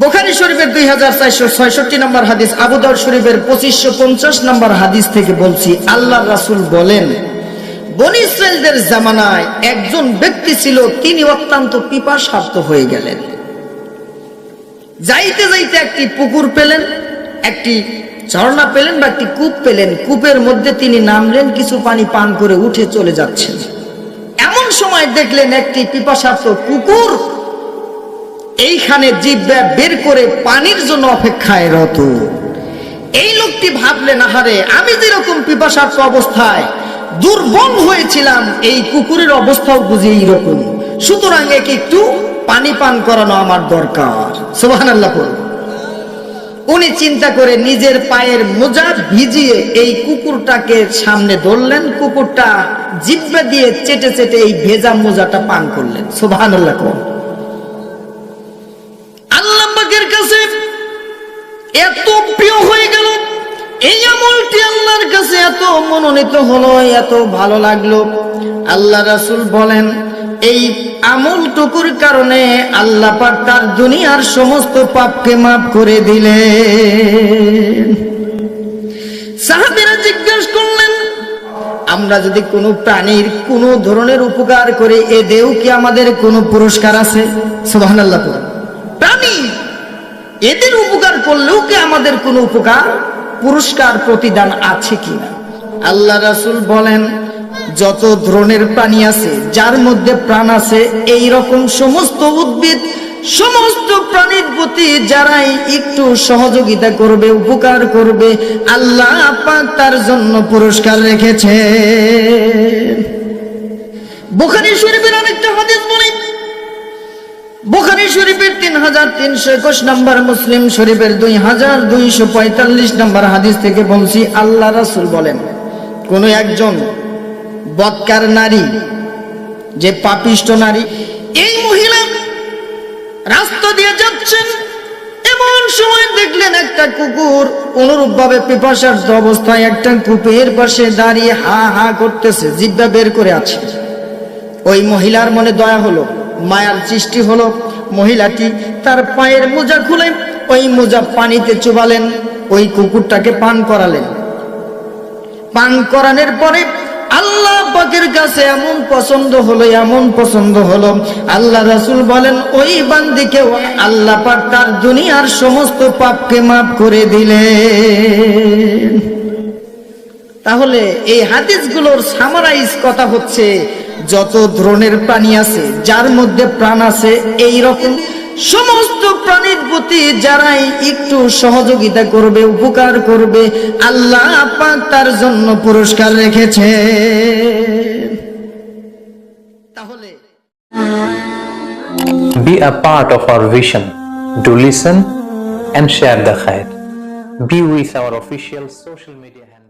বোখারি শরীফের দুই হাজার চারশো ছয়ষট্টি নম্বর হাদিস, আবুদাউদ শরীফের পঁচিশশো পঞ্চাশ নম্বর হাদিস থেকে বলছি আল্লাহ রাসূল বলেন, বনি ইসরায়েলদের জামানায় একজন ব্যক্তি ছিল, তিনি অত্যন্ত পিপাসার্থ হয়ে গেলেন। যাইতে যাইতে একটি পুকুর পেলেন, একটি ঝর্ণা পেলেন বা একটি কূপ পেলেন, কূপের মধ্যে তিনি নামলেন, কিছু পানি পান করে উঠে চলে যাচ্ছেন। এমন সময় দেখলেন একটি পিপাসার্থ কুকুর এইখানে জিব্বা বের করে পানির জন্য অপেক্ষায় রত। এই লোকটি ভাবলেন আহারে আমি যেরকম পিপাসার্থ অবস্থায় দুর্বল হয়েছিলাম, এই কুকুরের অবস্থাও বুঝি এইরকম। সুতরাং একে একটু পানি পান করানো আমার দরকার। সোহান আল্লাহ উনি চিন্তা করে নিজের পায়ের মোজা ভিজিয়ে এই কুকুরটাকে সামনে ধরলেন। কুকুরটা জিব্বা দিয়ে চেটে চেটে এই ভেজা মোজাটা পান করলেন। সোহান আল্লাহ আল্লাহর কাছে এত মনোনীত হলো, এত ভালো লাগল। আল্লাহ রাসূল বলেন, এই আমলটুকুর কারণে আল্লাহ পাক তার দুনিয়ার সমস্ত পাপকে মাফ করে দিলেন। সাহাবীরা জিজ্ঞেস করলেন, আমরা যদি কোনো প্রাণীর কোনো ধরনের উপকার করে, এ দেও কি আমাদের কোনো পুরস্কার আছে? সুবহানাল্লাহ বলেন। প্রাণী, এদের উপকার করলেও কি আমাদের কোনো উপকার? পুরস্কার প্রতিদান আছে কিনা? আল্লাহ রাসুল বলেন, যত ধরনের প্রাণী আছে, যার মধ্যে প্রাণ আছে এই রকম সমস্ত উদ্ভিদ, সমস্ত প্রাণীর প্রতি যারাই একটু সহযোগিতা করবে, উপকার করবে, আল্লাহ পাক তার জন্য পুরস্কার রেখেছে বুখারী শরীফের আরেকটা হাদিস বলি বুখারী শরীফের তিন হাজার তিনশো একুশ নম্বর, মুসলিম শরীফের দুই হাজার দুইশো পঁয়তাল্লিশ নম্বর হাদিস থেকে বলছি, আল্লাহ রাসুল বলেন, কোন একজন বৎকার নারী, যে পাপিষ্ট নারী, এই মহিলা রাস্তা দিয়ে যাচ্ছেন, এমন সময় দেখলেন একটা কুকুর অনুরূপ ভাবে পিপাসার্থ অবস্থায় একটা কূপের পাশে দাঁড়িয়ে হা হা করতেছে, জিব্বা বের করে আছে। ওই মহিলার মনে দয়া হলো। মায়ার সৃষ্টি হলো মহিলাটি। তার পায়ের মোজা খুলে ওই মোজা পানিতে চুবালেন, ওই কুকুরটাকে পান করালেন। পান করানোর পরে আল্লাহ পাকের কাছে এমন পছন্দ হলো, এমন পছন্দ হলো। আল্লাহ রাসূল বলেন, ওই বান্দিকে আল্লাহ পাক তার দুনিয়ার সমস্ত পাপকে মাফ করে দিলেন। তাহলে এই হাদিসগুলোর সামারাইজ কথা হচ্ছে যত ধরনের প্রাণী আছে, যার মধ্যে প্রাণ আছে এই রকম সমস্ত প্রাণীর প্রতি যারাই একটু সহযোগিতা করবে, উপকার করবে, আল্লাহ পাক তার জন্য পুরস্কার রেখেছে তাহলে Be a part of our vision. Do listen and share the khair. Be with our official social media handle.